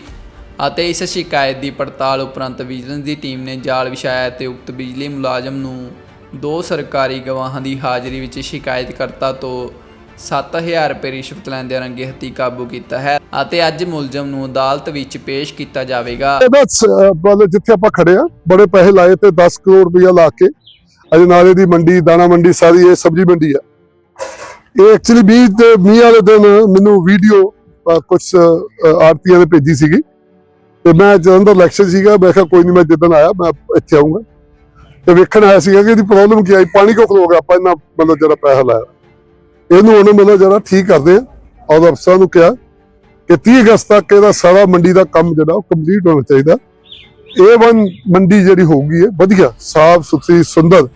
ਅਤੇ ਇਸ ਸ਼ਿਕਾਇਤ ਦੀ ਪੜਤਾਲ ਉਪਰੰਤ ਵਿਜੀਲੈਂਸ ਦੀ ਟੀਮ ਨੇ ਜਾਲ ਵਿਛਾਇਆ ਤੇ ਉਕਤ ਬਿਜਲੀ ਮੁਲਾਜ਼ਮ ਨੂੰ ਦੋ ਸਰਕਾਰੀ ਗਵਾਹਾਂ ਦੀ ਹਾਜ਼ਰੀ ਵਿੱਚ ਸ਼ਿਕਾਇਤਕਰਤਾ ਤੋਂ 7000 ਰੁਪਏ ਰਿਸ਼ਵਤ ਲੈਂਦਿਆਂ ਰੰਗੇ ਹੱਥੀਂ ਕਾਬੂ ਕੀਤਾ ਹੈ ਅਤੇ ਅੱਜ ਮੁਲਜ਼ਮ ਨੂੰ ਅਦਾਲਤ ਵਿੱਚ ਪੇਸ਼ ਕੀਤਾ ਜਾਵੇਗਾ। ਇਹਦਾ ਜਿੱਥੇ ਆਪਾਂ ਖੜੇ ਆ ਬੜੇ ਪੈਸੇ ਲਾਏ ਤੇ 10 ਕਰੋੜ ਰੁਪਇਆ ਲਾ ਕੇ ਅਜਨਾਲੇ ਦੀ ਮੰਡੀ, ਦਾਣਾ ਮੰਡੀ ਸਾਰੀ ਇਹ ਸਬਜ਼ੀ ਮੰਡੀ ਆ। ਇਹ ਐਕਚੁਅਲੀ ਮੀਂਹ ਤੇ ਮੀਂਹ ਵਾਲੇ ਦਿਨ ਮੈਨੂੰ ਵੀਡੀਓ ਕੁਝ ਆਰਤੀਆਂ ਨੇ ਭੇਜੀ ਸੀਗੀ। ਤੇ ਮੈਂ ਜਲੰਧਰ ਇਲੈਕਸ਼ਨ ਸੀਗਾ, ਮੈਂ ਕਿਹਾ ਕੋਈ ਨਹੀਂ ਮੈਂ ਜਿੱਦਣ ਆਇਆ, ਮੈਂ ਇੱਥੇ ਆਉਂਗਾ ਤੇ ਵੇਖਣ ਆਇਆ ਸੀਗਾ ਕਿ ਇਹਦੀ ਪ੍ਰੋਬਲਮ ਕੀ ਆਈ ਪਾਣੀ ਕਿਉਂ ਖਲੋ ਗਿਆ? ਆਪਾਂ ਇਹਨਾਂ ਮਤਲਬ ਜਿਹੜਾ ਪੈਸਾ ਲਾਇਆ। ਇਹਨੂੰ ਉਹਨੇ ਮਤਲਬ ਜਿਹੜਾ ਠੀਕ ਕਰਦੇ ਆ। ਔਰ ਅਫਸਰਾਂ ਨੂੰ ਕਿਹਾ ਕਿ 30 ਅਗਸਤ ਤੱਕ ਇਹਦਾ ਸਾਰਾ ਮੰਡੀ ਦਾ ਕੰਮ ਜਿਹੜਾ, ਉਹ ਕੰਪਲੀਟ ਹੋਣਾ ਚਾਹੀਦਾ। ਇਹ ਵਨ ਮੰਡੀ ਜਿਹੜੀ ਹੋਊਗੀ ਹੈ ਵਧੀਆ, ਸਾਫ਼, ਸੁਥਰੀ, ਸੁੰਦਰ,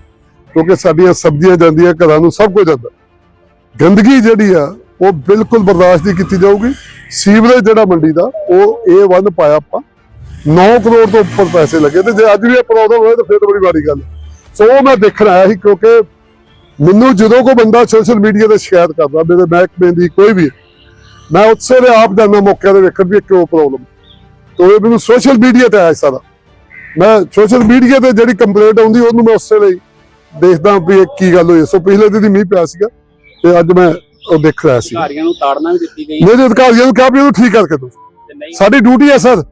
ਕਿਉਂਕਿ ਸਾਡੀਆਂ ਸਬਜ਼ੀਆਂ ਜਾਂਦੀਆਂ, ਘਰਾਂ ਨੂੰ ਸਭ ਕੁਝ ਜਾਂਦਾ। ਗੰਦਗੀ ਜਿਹੜੀ ਆ, ਉਹ ਬਿਲਕੁਲ ਬਰਦਾਸ਼ਤ ਨਹੀਂ ਕੀਤੀ ਜਾਊਗੀ। ਸੀਵਰੇਜ ਜਿਹੜਾ ਮੰਡੀ ਦਾ, ਉਹ A1 ਪਾਇਆ ਆਪਾਂ। 9 ਕਰੋੜ ਤੋਂ ਉੱਪਰ ਪੈਸੇ ਲੱਗੇ ਤੇ ਜੇ ਅੱਜ ਵੀ ਇਹ ਪ੍ਰੋਬਲਮ ਹੋਏ ਤਾਂ ਫਿਰ ਬੜੀ ਮਾੜੀ ਗੱਲ ਸੋ ਮੈਂ ਦੇਖਣ ਆਇਆ ਸੀ ਕਿਉਂਕਿ ਮੈਨੂੰ ਜਦੋਂ ਕੋਈ ਬੰਦਾ ਸੋਸ਼ਲ ਮੀਡੀਆ ਤੇ ਸ਼ਿਕਾਇਤ ਕਰਦਾ, ਮੇਰੇ ਮਹਿਕਮੇ ਦੀ ਕੋਈ ਵੀ, ਮੈਂ ਉਸੇ ਵੇਲੇ ਆਪ ਜਾਂਦਾ ਮੌਕੇ ਤੇ ਵੇਖਣ ਵੀ ਕਿਉਂ ਪ੍ਰੋਬਲਮ ਤੋ ਇਹ ਮੈਨੂੰ ਸੋਸ਼ਲ ਮੀਡੀਆ ਤੇ ਆਇਆ ਸਾਰਾ। ਮੈਂ ਸੋਸ਼ਲ ਮੀਡੀਆ ਤੇ ਜਿਹੜੀ ਕੰਪਲੇਂਟ ਆਉਂਦੀ, ਉਹਨੂੰ ਮੈਂ ਉਸੇ ਲਈ ਦੇਖਦਾ ਵੀ ਇਹ ਕੀ ਗੱਲ ਹੋਈ। ਸੋ ਪਿਛਲੇ ਦਿਨ ਮੀਂਹ ਪਿਆ ਸੀਗਾ ਤੇ ਅੱਜ ਮੈਂ ਉਹ ਦੇਖ ਰਿਹਾ ਸੀ। ਅਧਿਕਾਰੀਆਂ ਨੂੰ ਤਾੜਨਾ ਵੀ ਦਿੱਤੀ ਗਈ। ਮੇਰੇ ਅਧਿਕਾਰੀਆਂ ਨੂੰ ਕਿਹਾ ਵੀ ਇਹਨੂੰ ਠੀਕ ਕਰਕੇ ਦਿਓ। ਤੇ ਨਹੀਂ। ਸਾਡੀ ਡਿਊਟੀ ਹੈ ਸਰ।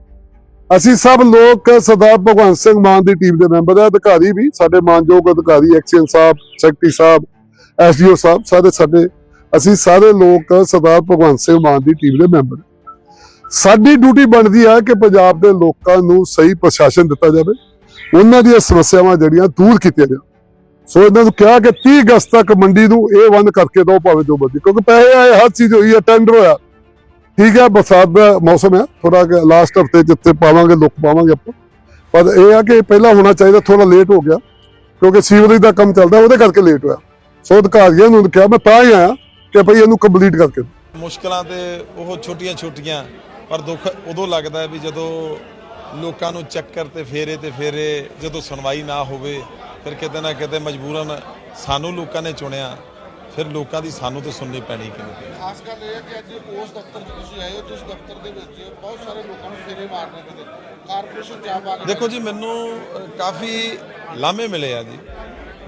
ਅਸੀਂ ਸਭ ਲੋਕ ਸਰਦਾਰ ਭਗਵੰਤ ਸਿੰਘ ਮਾਨ ਦੀ ਟੀਮ ਦੇ ਮੈਂਬਰ ਆ ਅਧਿਕਾਰੀ ਵੀ ਸਾਡੇ ਮਾਨਯੋਗ ਅਧਿਕਾਰੀ ਐਕਸੀਅਨ ਸਾਹਿਬ ਸੈਕਟਰੀ ਸਾਹਿਬ ਐਸਡੀਓ ਸਾਹਿਬ ਸਾਰੇ ਸਾਡੇ ਅਸੀਂ ਸਾਰੇ ਲੋਕ ਸਰਦਾਰ ਭਗਵੰਤ ਸਿੰਘ ਮਾਨ ਦੀ ਟੀਮ ਦੇ ਮੈਂਬਰ। ਸਾਡੀ ਡਿਊਟੀ ਬਣਦੀ ਹੈ ਕਿ ਪੰਜਾਬ ਦੇ ਲੋਕਾਂ ਨੂੰ ਸਹੀ ਪ੍ਰਸ਼ਾਸਨ ਦਿੱਤਾ ਜਾਵੇ। ਉਹਨਾਂ ਦੀਆਂ ਸਮੱਸਿਆਵਾਂ ਜਿਹੜੀਆਂ ਦੂਰ ਕੀਤੀਆਂ ਜਾਣ। ਸੋ ਇਹਨਾਂ ਨੂੰ ਕਿਹਾ ਕਿ 30 ਅਗਸਤ ਤੱਕ ਮੰਡੀ ਨੂੰ ਇਹ ਬੰਦ ਕਰਕੇ ਦਿਓ ਭਾਵੇਂ ਜੋ ਮਰਜ਼ੀ, ਕਿਉਂਕਿ ਪੈਸੇ ਆਏ, ਹਰ ਚੀਜ਼ ਹੋਈ ਹੈ ਟੈਂਡਰ ਹੋਇਆ। ਠੀਕ ਹੈ, ਬਰਸਾਤ ਦਾ ਮੌਸਮ ਹੈ ਥੋੜਾ ਲਾਸਟ ਹਫ਼ਤੇ ਜਿੱਥੇ ਪਾਵਾਂਗੇ, ਲੁੱਕ ਪਾਵਾਂਗੇ ਆਪਾਂ। ਪਰ ਇਹ ਆ ਕਿ ਪਹਿਲਾਂ ਹੋਣਾ ਚਾਹੀਦਾ ਥੋੜਾ ਲੇਟ ਹੋ ਗਿਆ, ਕਿਉਂਕਿ ਸੀਵਰੇਜ ਦਾ ਕੰਮ ਚੱਲਦਾ, ਉਹਦੇ ਕਰਕੇ ਲੇਟ ਹੋਇਆ। ਸੋ ਅਧਿਕਾਰੀਆਂ ਨੂੰ ਕਿਹਾ, ਮੈਂ ਤਾਂ ਹੀ ਆਇਆ ਕਿ ਭਈ ਇਹਨੂੰ ਕੰਪਲੀਟ ਕਰਕੇ ਮੁਸ਼ਕਲਾਂ ਤੇ ਉਹ ਛੋਟੀਆਂ-ਛੋਟੀਆਂ ਪਰ ਦੁੱਖ ਉਦੋਂ ਲੱਗਦਾ ਵੀ ਜਦੋਂ ਲੋਕਾਂ ਨੂੰ ਚੱਕਰ ਤੇ ਫੇਰੇ ਤੇ ਫੇਰੇ, ਜਦੋਂ ਸੁਣਵਾਈ ਨਾ ਹੋਵੇ ਫਿਰ ਕਿਤੇ ਨਾ ਕਿਤੇ ਮਜਬੂਰਨ ਸਾਨੂੰ ਲੋਕਾਂ ਨੇ ਚੁਣਿਆ ਫਿਰ ਲੋਕਾਂ ਦੀ ਸਾਨੂੰ ਤੇ ਸੁਣਨੀ ਪੈਣੀ ਕਿਉਂ ਖਾਸ ਗੱਲ ਇਹ ਹੈ ਕਿ ਅੱਜ ਉਸ ਦਫ਼ਤਰ 'ਚ ਤੁਸੀਂ ਆਏ ਹੋ ਜਿਸ ਦਫ਼ਤਰ ਦੇ ਵਿੱਚ ਬਹੁਤ ਸਾਰੇ ਲੋਕਾਂ ਨੂੰ ਫੇਰੇ ਮਾਰਨੇ ਕਿਤੇ। ਕਾਰਪੋਰੇਸ਼ਨ ਚਾਹ ਆ ਦੇਖੋ ਜੀ ਮੈਨੂੰ ਕਾਫੀ ਲਾਮੇ ਮਿਲੇ ਆ ਜੀ।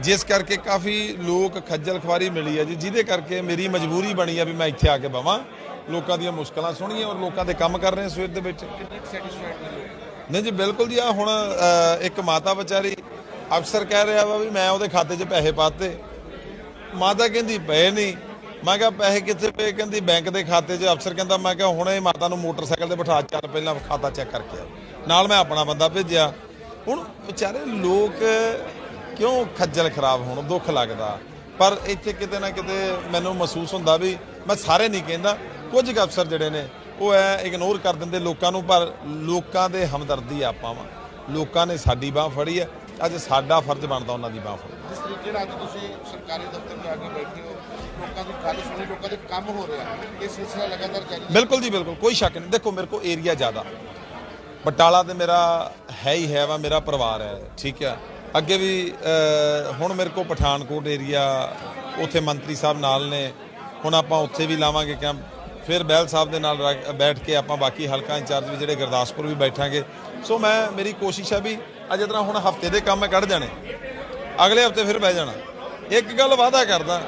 ਜਿਸ ਕਰਕੇ ਕਾਫੀ ਲੋਕ ਖੱਜਲ ਖਵਾਰੀ ਮਿਲੀ ਆ ਜੀ ਜਿਹਦੇ ਕਰਕੇ ਮੇਰੀ ਮਜਬੂਰੀ ਬਣੀ ਆ ਵੀ ਮੈਂ ਇੱਥੇ ਆ ਕੇ ਬਵਾਂ। ਲੋਕਾਂ ਦੀਆਂ ਮੁਸ਼ਕਲਾਂ ਸੁਣੀਏ ਔਰ ਲੋਕਾਂ ਦੇ ਕੰਮ ਕਰ ਰਹੇ ਸਵੇਰ ਦੇ ਵਿੱਚ। ਨਹੀਂ ਜੀ ਬਿਲਕੁਲ ਜੀ ਆ ਹੁਣ ਇੱਕ ਮਾਤਾ ਵਿਚਾਰੀ ਅਫਸਰ ਕਹਿ ਰਿਹਾ ਵਾ ਵੀ ਮੈਂ ਉਹਦੇ ਖਾਤੇ 'ਚ ਪੈਸੇ ਪਾਤੇ। ਮਾਤਾ ਕਹਿੰਦੀ, ਪਏ ਨਹੀਂ। ਮੈਂ ਕਿਹਾ, ਪੈਸੇ ਕਿੱਥੇ ਪਏ? ਕਹਿੰਦੀ, ਬੈਂਕ ਦੇ ਖਾਤੇ 'ਚ। ਅਫਸਰ ਕਹਿੰਦਾ, ਮੈਂ ਕਿਹਾ, ਹੁਣੇ ਮਾਤਾ ਨੂੰ ਮੋਟਰਸਾਈਕਲ ਤੇ ਬਿਠਾ ਚੱਲ, ਪਹਿਲਾਂ ਖਾਤਾ ਚੈੱਕ ਕਰਕੇ ਆ ਨਾਲ ਮੈਂ ਆਪਣਾ ਬੰਦਾ ਭੇਜਿਆ। ਹੁਣ ਵਿਚਾਰੇ ਲੋਕ ਕਿਉਂ ਖੱਜਲ ਖਰਾਬ ਹੋਣ? ਦੁੱਖ ਲੱਗਦਾ। ਪਰ ਇੱਥੇ ਕਿਤੇ ਨਾ ਕਿਤੇ ਮੈਨੂੰ ਮਹਿਸੂਸ ਹੁੰਦਾ ਵੀ ਮੈਂ ਸਾਰੇ ਨਹੀਂ ਕਹਿੰਦਾ। ਕੁਝ ਕੁ ਅਫਸਰ ਜਿਹੜੇ ਨੇ, ਉਹ ਐ ਇਗਨੋਰ ਕਰ ਦਿੰਦੇ ਲੋਕਾਂ ਨੂੰ, ਪਰ ਲੋਕਾਂ ਦੇ ਹਮਦਰਦੀ ਆਪਾਂ ਵਾ। ਲੋਕਾਂ ਨੇ ਸਾਡੀ ਬਾਹ ਫੜੀ ਹੈ। ਅੱਜ ਸਾਡਾ ਫਰਜ਼ ਬਣਦਾ ਉਹਨਾਂ ਦੀ ਬਾਹ ਫੜਨਾ ਜਿਸ ਤਰੀਕੇ ਨਾਲ ਅੱਜ ਤੁਸੀਂ ਸਰਕਾਰੀ ਦਫ਼ਤਰ ਆ ਕੇ ਬੈਠੇ ਹੋ ਲੋਕਾਂ ਦੀ ਗੱਲ ਸੁਣੀ ਲੋਕਾਂ ਦੇ ਕੰਮ ਹੋ ਰਿਹਾ ਇਹ ਸਿਲਸਿਲਾ ਲਗਾਤਾਰ ਜਾਰੀ ਬਿਲਕੁਲ ਜੀ ਬਿਲਕੁਲ ਕੋਈ ਸ਼ੱਕ ਨਹੀਂ। ਦੇਖੋ ਮੇਰੇ ਕੋਲ ਏਰੀਆ ਜ਼ਿਆਦਾ। ਬਟਾਲਾ ਤੇ ਮੇਰਾ ਹੈ ਹੀ ਹੈ ਵਾ ਮੇਰਾ ਪਰਿਵਾਰ ਹੈ ਠੀਕ ਹੈ। ਅੱਗੇ ਵੀ ਹੁਣ ਮੇਰੇ ਕੋਲ ਪਠਾਨਕੋਟ ਏਰੀਆ ਉੱਥੇ ਮੰਤਰੀ ਸਾਹਿਬ ਨਾਲ ਨੇ। ਹੁਣ ਆਪਾਂ ਉੱਥੇ ਵੀ ਲਾਵਾਂਗੇ ਕੈਂਪ ਫਿਰ ਬੈਲ ਸਾਹਿਬ ਦੇ ਨਾਲ ਰਾ- ਬੈਠ ਕੇ ਆਪਾਂ ਬਾਕੀ ਹਲਕਾ ਇੰਚਾਰਜ ਵੀ ਜਿਹੜੇ ਗੁਰਦਾਸਪੁਰ ਵੀ ਬੈਠਾਂਗੇ। ਸੋ ਮੈਂ, ਮੇਰੀ ਕੋਸ਼ਿਸ਼ ਹੈ ਵੀ ਅਜੇ ਤਰ੍ਹਾਂ ਹੁਣ ਹਫ਼ਤੇ ਦੇ ਕੰਮ ਮੈਂ ਕੱਢ ਜਾਣੇ। ਅਗਲੇ ਹਫ਼ਤੇ ਫਿਰ ਬਹਿ ਜਾਣਾ। ਇੱਕ ਗੱਲ ਵਾਅਦਾ ਕਰਦਾ,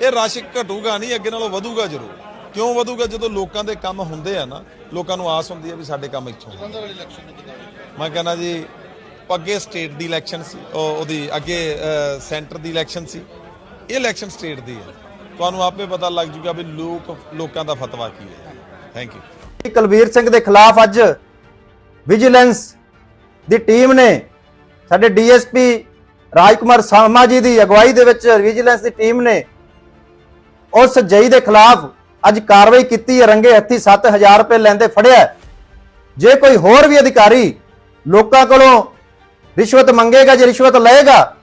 ਇਹ ਰਸ਼ ਘਟੂਗਾ ਨਹੀਂ, ਅੱਗੇ ਨਾਲੋਂ ਵਧੂਗਾ ਜ਼ਰੂਰ। ਕਿਉਂ ਵਧੂਗਾ? ਜਦੋਂ ਲੋਕਾਂ ਦੇ ਕੰਮ ਹੁੰਦੇ ਆ ਨਾ, ਲੋਕਾਂ ਨੂੰ ਆਸ ਹੁੰਦੀ ਹੈ ਵੀ ਸਾਡੇ ਕੰਮ ਇੱਥੋਂ ਮੈਂ ਕਹਿੰਦਾ ਜੀ, ਅੱਗੇ ਸਟੇਟ ਦੀ ਇਲੈਕਸ਼ਨ ਸੀ, ਉਹ- ਉਹਦੀ ਅੱਗੇ ਸੈਂਟਰ ਦੀ ਇਲੈਕਸ਼ਨ ਸੀ। ਇਹ ਇਲੈਕਸ਼ਨ ਸਟੇਟ ਦੀ ਹੈ। ਤੁਹਾਨੂੰ ਆਪੇ ਪਤਾ ਲੱਗ ਜੂਗਾ ਵੀ ਲੋਕ ਲੋਕਾਂ ਦਾ ਫਤਵਾ ਕੀ ਹੈ। ਥੈਂਕ ਯੂ ਕੁਲਵੀਰ ਸਿੰਘ ਦੇ ਖਿਲਾਫ ਅੱਜ ਵਿਜੀਲੈਂਸ ਦੀ ਟੀਮ ਨੇ ਸਾਡੇ ਡੀਐਸਪੀ ਰਾਜਕੁਮਾਰ ਸਾਮਾ ਜੀ ਦੀ ਅਗਵਾਈ ਦੇ ਵਿੱਚ ਵਿਜੀਲੈਂਸ ਦੀ ਟੀਮ ਨੇ ਉਸ ਜਈ ਦੇ ਖਿਲਾਫ ਅੱਜ ਕਾਰਵਾਈ ਕੀਤੀ ਹੈ। ਰੰਗੇ ਹੱਥੀ 7000 ਰੁਪਏ ਲੈਂਦੇ ਫੜਿਆ ਜੇ ਕੋਈ ਹੋਰ ਵੀ ਅਧਿਕਾਰੀ ਲੋਕਾਂ ਕੋਲੋਂ ਰਿਸ਼ਵਤ ਮੰਗੇਗਾ, ਜੇ ਰਿਸ਼ਵਤ ਲਏਗਾ,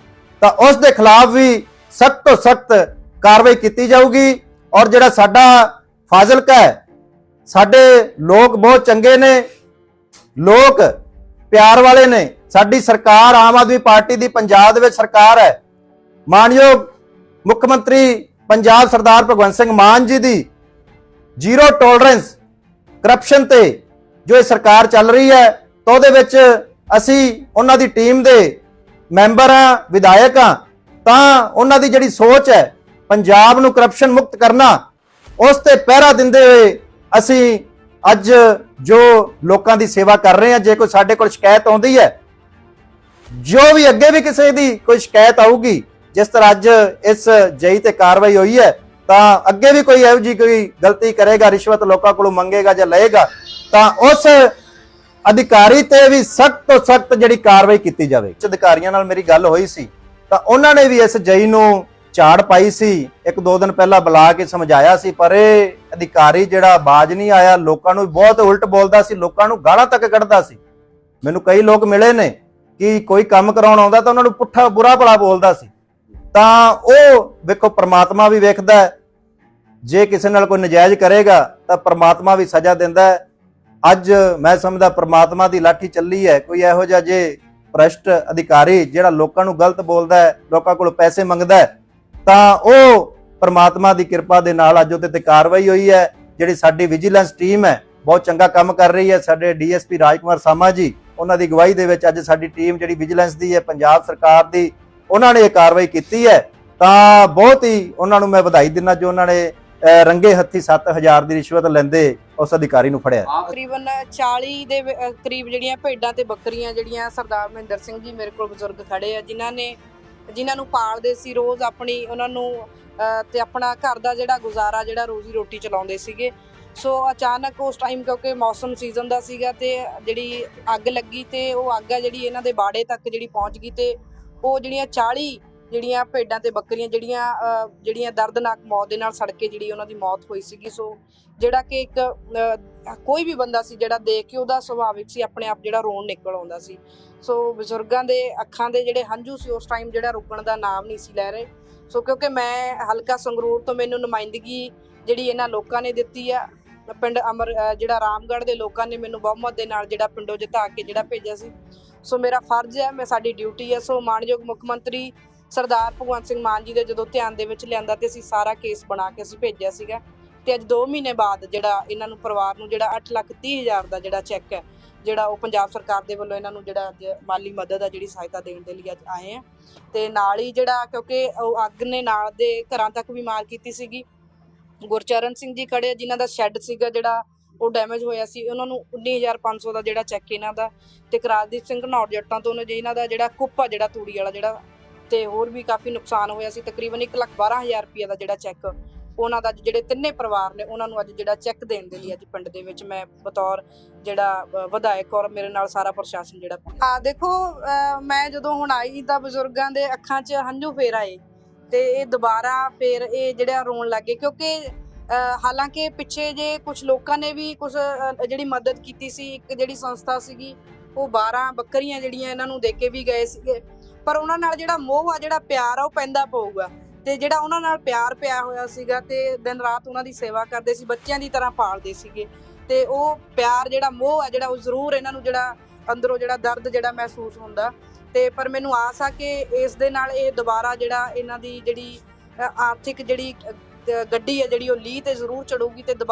ਤਾਂ ਉਸ ਦੇ ਖਿਲਾਫ ਵੀ ਸਖਤ ਤੋਂ ਸਖਤ ਕਾਰਵਾਈ ਕੀਤੀ ਜਾਊਗੀ ਔਰ ਜਿਹੜਾ ਸਾਡਾ ਫਾਜ਼ਿਲਕਾ ਹੈ, ਸਾਡੇ ਲੋਕ ਬਹੁਤ ਚੰਗੇ ਨੇ, ਲੋਕ ਪਿਆਰ ਵਾਲੇ ਨੇ, ਸਾਡੀ ਸਰਕਾਰ ਆਮ ਆਦਮੀ ਪਾਰਟੀ ਦੀ ਪੰਜਾਬ ਦੇ ਵਿੱਚ ਸਰਕਾਰ ਹੈ। ਮਾਨਯੋਗ ਮੁੱਖ ਮੰਤਰੀ ਪੰਜਾਬ ਸਰਦਾਰ ਭਗਵੰਤ ਸਿੰਘ ਮਾਨ ਜੀ ਦੀ ਜ਼ੀਰੋ ਟੋਲਰੈਂਸ ਕਰਪਸ਼ਨ ਤੇ ਜੋ ਇਹ ਸਰਕਾਰ ਚੱਲ ਰਹੀ ਹੈ, ਤਾਂ ਉਹਦੇ ਵਿੱਚ ਅਸੀਂ ਉਹਨਾਂ ਦੀ ਟੀਮ ਦੇ ਮੈਂਬਰ ਆ ਵਿਧਾਇਕ ਆ ਤਾਂ ਉਹਨਾਂ ਦੀ ਜਿਹੜੀ ਸੋਚ ਹੈ ਪੰਜਾਬ ਨੂੰ ਕਰਪਸ਼ਨ ਮੁਕਤ ਕਰਨਾ, ਉਸ ਤੇ ਪਹਿਰਾ ਦਿੰਦੇ ਹੋਏ ਅਸੀਂ ਅੱਜ ਜੋ ਲੋਕਾਂ ਦੀ ਸੇਵਾ ਕਰ ਰਹੇ ਹਾਂ, ਜੇ ਕੋਈ ਸਾਡੇ ਕੋਲ ਸ਼ਿਕਾਇਤ ਆਉਂਦੀ ਹੈ, ਜੋ ਵੀ ਅੱਗੇ ਵੀ ਕਿਸੇ ਦੀ ਕੋਈ ਸ਼ਿਕਾਇਤ ਆਊਗੀ, ਜਿਸ ਤਰ੍ਹਾਂ ਅੱਜ ਇਸ ਜਈ ਤੇ ਕਾਰਵਾਈ ਹੋਈ ਹੈ, ਤਾਂ ਅੱਗੇ ਵੀ ਕੋਈ ਇਹੋ ਜੀ ਕੋਈ ਗਲਤੀ ਕਰੇਗਾ, ਰਿਸ਼ਵਤ ਲੋਕਾਂ ਕੋਲੋਂ ਮੰਗੇਗਾ ਜਾਂ ਲਏਗਾ, ਤਾਂ ਉਸ ਅਧਿਕਾਰੀ ਤੇ ਵੀ ਸਖਤ ਤੋਂ ਸਖਤ ਜਿਹੜੀ ਕਾਰਵਾਈ ਕੀਤੀ ਜਾਵੇ। ਅਧਿਕਾਰੀਆਂ ਨਾਲ ਮੇਰੀ ਗੱਲ ਹੋਈ ਸੀ, ਤਾਂ ਉਹਨਾਂ ਨੇ ਵੀ ਇਸ ਜਈ ਨੂੰ ਝਾੜ ਪਾਈ ਸੀ, ਇੱਕ ਦੋ ਦਿਨ ਪਹਿਲਾਂ ਬੁਲਾ ਕੇ ਸਮਝਾਇਆ ਸੀ, ਪਰ ਇਹ ਅਧਿਕਾਰੀ ਜਿਹੜਾ ਬਾਜ ਨਹੀਂ ਆਇਆ, ਲੋਕਾਂ ਨੂੰ ਬਹੁਤ ਉਲਟ ਬੋਲਦਾ ਸੀ, ਲੋਕਾਂ ਨੂੰ ਗਾਲਾਂ ਤੱਕ ਕੱਢਦਾ ਸੀ। ਮੈਨੂੰ ਕਈ ਲੋਕ ਮਿਲੇ ਨੇ ਕਿ ਕੋਈ ਕੰਮ ਕਰਾਉਣ ਆਉਂਦਾ ਤਾਂ ਉਹਨਾਂ ਨੂੰ ਪੁੱਠਾ ਬੁਰਾ ਭਲਾ ਬੋਲਦਾ ਸੀ। ਤਾਂ ਉਹ ਵੇਖੋ, ਪ੍ਰਮਾਤਮਾ ਵੀ ਵੇਖਦਾ ਹੈ। ਜੇ ਕਿਸੇ ਨਾਲ ਕੋਈ ਨਜਾਇਜ਼ ਕਰੇਗਾ, ਤਾਂ ਪ੍ਰਮਾਤਮਾ ਵੀ ਸਜ਼ਾ ਦਿੰਦਾ ਹੈ। ਅੱਜ ਮੈਂ ਸਮਝਦਾ ਪ੍ਰਮਾਤਮਾ ਦੀ ਲਾਠੀ ਚੱਲੀ ਹੈ। ਕੋਈ ਇਹੋ ਜਿਹਾ ਜੇ ਭ੍ਰਸ਼ਟ ਅਧਿਕਾਰੀ ਜਿਹੜਾ ਲੋਕਾਂ ਨੂੰ ਗਲਤ ਬੋਲਦਾ ਹੈ, ਲੋਕਾਂ ਕੋਲ ਪੈਸੇ ਮੰਗਦਾ ਹੈ ਤਾਂ ਉਹ ਪ੍ਰਮਾਤਮਾ ਦੀ ਕਿਰਪਾ ਦੇ ਨਾਲ ਅੱਜ ਉਹਦੇ ਤੇ ਕਾਰਵਾਈ ਹੋਈ ਹੈ ਜਿਹੜੀ ਸਾਡੀ ਵਿਜੀਲੈਂਸ ਟੀਮ ਹੈ ਬਹੁਤ ਚੰਗਾ ਕੰਮ ਕਰ ਰਹੀ ਹੈ। ਸਾਡੇ ਡੀਐਸਪੀ ਰਾਜਕੁਮਾਰ ਸਾਮਾ ਜੀ ਉਹਨਾਂ ਦੀ ਅਗਵਾਈ ਦੇ ਵਿੱਚ ਅੱਜ ਸਾਡੀ ਟੀਮ ਜਿਹੜੀ ਵਿਜੀਲੈਂਸ ਦੀ ਹੈ ਪੰਜਾਬ ਸਰਕਾਰ ਦੀ ਉਹਨਾਂ ਨੇ ਇਹ ਕਾਰਵਾਈ ਕੀਤੀ ਹੈ। ਤਾਂ ਬਹੁਤ ਹੀ ਉਹਨਾਂ ਨੂੰ ਮੈਂ ਵਧਾਈ ਦਿੰਦਾ ਜੋ ਉਹਨਾਂ ਨੇ ਅਹ, ਰੰਗੇ ਹੱਥੀ 7000 ਦੀ ਰਿਸ਼ਵਤ ਲੈਂਦੇ ਉਸ ਅਧਿਕਾਰੀ ਨੂੰ ਫੜਿਆ। ਤਕਰੀਬਨ 40 ਦੇ ਕਰੀਬ ਜਿਹੜੀਆਂ ਭੇਡਾਂ ਤੇ ਬੱਕਰੀਆਂ ਜਿਹੜੀਆਂ ਸਰਦਾਰ ਮਹਿੰਦਰ ਸਿੰਘ ਜੀ ਮੇਰੇ ਕੋਲ ਬਜ਼ੁਰਗ ਖੜੇ ਆ ਜਿਨ੍ਹਾਂ ਨੇ ਜਿਨ੍ਹਾਂ ਨੂੰ ਪਾਲਦੇ ਸੀ ਰੋਜ਼ ਆਪਣੀ ਉਹਨਾਂ ਨੂੰ ਤੇ ਆਪਣਾ ਘਰ ਦਾ ਜਿਹੜਾ ਗੁਜ਼ਾਰਾ ਜਿਹੜਾ ਰੋਜ਼ੀ ਰੋਟੀ ਚਲਾਉਂਦੇ ਸੀਗੇ। ਸੋ ਅਚਾਨਕ ਉਸ ਟਾਈਮ ਕਿਉਂਕਿ ਮੌਸਮ ਸੀਜ਼ਨ ਦਾ ਸੀਗਾ ਤੇ ਜਿਹੜੀ ਅੱਗ ਲੱਗੀ ਤੇ ਉਹ ਅੱਗ ਆ ਜਿਹੜੀ ਇਹਨਾਂ ਦੇ ਬਾੜੇ ਤੱਕ ਜਿਹੜੀ ਪਹੁੰਚ ਗਈ ਤੇ ਉਹ ਜਿਹੜੀਆਂ 40 ਜਿਹੜੀਆਂ ਭੇਡਾਂ ਤੇ ਬੱਕਰੀਆਂ ਜਿਹੜੀਆਂ ਅ, ਜਿਹੜੀਆਂ ਦਰਦਨਾਕ ਮੌਤ ਦੇ ਨਾਲ ਸੜ ਕੇ ਜਿਹੜੀ ਉਹਨਾਂ ਦੀ ਮੌਤ ਹੋਈ ਸੀਗੀ। ਸੋ ਜਿਹੜਾ ਕਿ ਇੱਕ ਅ, ਕੋਈ ਵੀ ਬੰਦਾ ਸੀ ਜਿਹੜਾ ਦੇਖ ਕੇ ਉਹਦਾ ਸੁਭਾਵਿਕ ਸੀ, ਆਪਣੇ ਆਪ ਜਿਹੜਾ ਰੋਣ ਨਿਕਲ ਆਉਂਦਾ ਸੀ। ਸੋ ਬਜ਼ੁਰਗਾਂ ਦੇ ਅੱਖਾਂ ਦੇ ਜਿਹੜੇ ਹੰਝੂ ਸੀ, ਉਸ ਟਾਈਮ ਜਿਹੜਾ ਰੁਕਣ ਦਾ ਨਾਮ ਨਹੀਂ ਸੀ ਲੈ ਰਹੇ। ਸੋ ਕਿਉਂਕਿ ਮੈਂ ਹਲਕਾ ਸੰਗਰੂਰ ਤੋਂ ਮੈਨੂੰ ਨੁਮਾਇੰਦਗੀ ਜਿਹੜੀ ਇਹਨਾਂ ਲੋਕਾਂ ਨੇ ਦਿੱਤੀ ਆ, ਪਿੰਡ ਅਮਰ ਜਿਹੜਾ ਰਾਮਗੜ੍ਹ ਦੇ ਲੋਕਾਂ ਨੇ ਮੈਨੂੰ ਬਹੁਮਤ ਦੇ ਨਾਲ ਜਿਹੜਾ ਪਿੰਡੋਂ ਜਿਤਾ ਕੇ ਜਿਹੜਾ ਭੇਜਿਆ ਸੀ। ਸੋ ਮੇਰਾ ਫਰਜ਼ ਹੈ, ਮੈਂ ਸਾਡੀ ਡਿਊਟੀ ਹੈ, ਸੋ ਮਾਨਯੋਗ ਮੁੱਖ ਮੰਤਰੀ ਸਰਦਾਰ ਭਗਵੰਤ ਸਿੰਘ ਮਾਨ ਜੀ ਦੇ ਜਦੋਂ ਧਿਆਨ ਦੇ ਵਿੱਚ ਲਿਆਂਦਾ ਤੇ ਅਸੀਂ ਸਾਰਾ ਕੇਸ ਬਣਾ ਕੇ ਅਸੀਂ ਭੇਜਿਆ ਸੀਗਾ। ਤੇ ਅੱਜ 2 ਮਹੀਨੇ ਬਾਅਦ ਜਿਹੜਾ ਇਹਨਾਂ ਨੂੰ ਪਰਿਵਾਰ ਨੂੰ ਜਿਹੜਾ 8 ਲੱਖ 30 ਹਜ਼ਾਰ ਦਾ ਜਿਹੜਾ ਚੈੱਕ ਹੈ ਜਿਹੜਾ ਉਹ ਪੰਜਾਬ ਸਰਕਾਰ ਦੇ ਵੱਲੋਂ ਇਹਨਾਂ ਨੂੰ ਜਿਹੜਾ ਅੱਜ ਮਾਲੀ ਮਦਦ ਆ ਜਿਹੜੀ ਸਹਾਇਤਾ ਦੇਣ ਦੇ ਲਈ ਅੱਜ ਆਏ ਆ। ਤੇ ਨਾਲ ਹੀ ਜਿਹੜਾ ਕਿਉਂਕਿ ਉਹ ਅੱਗ ਨੇ ਨਾਲ ਦੇ ਘਰਾਂ ਤੱਕ ਵੀ ਮਾਰ ਕੀਤੀ ਸੀਗੀ। ਗੁਰਚਰਨ ਸਿੰਘ ਜੀ ਖੜੇ ਆ, ਜਿਨ੍ਹਾਂ ਦਾ ਸ਼ੈੱਡ ਸੀਗਾ ਜਿਹੜਾ ਉਹ ਡੈਮੇਜ ਹੋਇਆ ਸੀ ਉਹਨਾਂ ਨੂੰ 19500 ਦਾ ਜਿਹੜਾ ਚੈੱਕ ਇਹਨਾਂ ਦਾ। ਤੇ ਕਰਾਲਦੀਪ ਸਿੰਘ ਘਨੌਰ ਜੱਟਾਂ ਤੋਂ ਨੇ ਇਹਨਾਂ ਦਾ ਜਿਹੜਾ ਕੁੱਪਾ ਜਿਹੜਾ ਤੂੜੀ ਵਾਲਾ ਜਿਹੜਾ ਤੇ ਹੋਰ ਵੀ ਕਾਫੀ ਨੁਕਸਾਨ ਹੋਇਆ ਸੀ ਤਕਰੀਬਨ 1,12,000 ਰੁਪਏ ਦਾ ਜਿਹੜਾ ਚੈੱਕ ਉਹਨਾਂ ਦਾ ਅੱਜ ਜਿਹੜੇ ਤਿੰਨੇ ਪਰਿਵਾਰ ਨੇ ਉਹਨਾਂ ਨੂੰ ਅੱਜ ਜਿਹੜਾ ਚੈੱਕ ਦੇਣ ਦੇ ਲਈ ਅੱਜ ਪਿੰਡ ਦੇ ਵਿੱਚ ਮੈਂ ਬਤੌਰ ਜਿਹੜਾ ਵਿਧਾਇਕ ਔਰ ਮੇਰੇ ਨਾਲ ਸਾਰਾ ਪ੍ਰਸ਼ਾਸਨ ਜਿਹੜਾ ਆ ਦੇਖੋ ਮੈਂ ਜਦੋਂ ਹੁਣ ਆਈ ਤਾਂ ਬਜ਼ੁਰਗਾਂ ਦੇ ਅੱਖਾਂ 'ਚ ਹੰਝੂ ਫੇਰ ਆਏ ਤੇ ਇਹ ਦੁਬਾਰਾ ਫੇਰ ਇਹ ਜਿਹੜਾ ਰੋਣ ਲੱਗੇ ਕਿਉਂਕਿ ਅ, ਹਾਲਾਂਕਿ ਪਿੱਛੇ ਜੇ ਕੁਝ ਲੋਕਾਂ ਨੇ ਵੀ ਕੁਝ ਜਿਹੜੀ ਮਦਦ ਕੀਤੀ ਸੀ ਇੱਕ ਜਿਹੜੀ ਸੰਸਥਾ ਸੀਗੀ ਉਹ 12 ਬੱਕਰੀਆਂ ਜਿਹੜੀਆਂ ਇਹਨਾਂ ਨੂੰ ਦੇ ਕੇ ਵੀ ਗਏ ਸੀਗੇ ਪਰ ਉਹਨਾਂ ਨਾਲ ਜਿਹੜਾ ਮੋਹ ਆ ਜਿਹੜਾ ਪਿਆਰ ਆ ਉਹ ਪੈਂਦਾ ਪਊਗਾ। ਤੇ ਜਿਹੜਾ ਉਹਨਾਂ ਨਾਲ ਪਿਆਰ ਪਿਆ ਹੋਇਆ ਸੀਗਾ ਤੇ ਦਿਨ ਰਾਤ ਉਹਨਾਂ ਦੀ ਸੇਵਾ ਕਰਦੇ ਸੀ, ਬੱਚਿਆਂ ਦੀ ਤਰ੍ਹਾਂ ਪਾਲਦੇ ਸੀਗੇ। ਤੇ ਉਹ ਪਿਆਰ ਜਿਹੜਾ ਮੋਹ ਆ ਜਿਹੜਾ ਉਹ ਜ਼ਰੂਰ ਇਹਨਾਂ ਨੂੰ ਜਿਹੜਾ ਅੰਦਰੋਂ ਜਿਹੜਾ ਦਰਦ ਜਿਹੜਾ ਮਹਿਸੂਸ ਹੁੰਦਾ। ਤੇ ਪਰ ਮੈਨੂੰ ਆਸ ਆ ਕਿ ਇਸ ਦੇ ਨਾਲ ਇਹ ਦੁਬਾਰਾ ਜਿਹੜਾ ਇਹਨਾਂ ਦੀ ਜਿਹੜੀ ਆਰਥਿਕ ਜਿਹੜੀ ਗੱਡੀ ਹੈ ਜਿਹੜੀ ਉਹ ਲੀਹ ਤੇ ਜ਼ਰੂਰ ਚੜੂਗੀ ਤੇ ਦੁਬਾਰਾ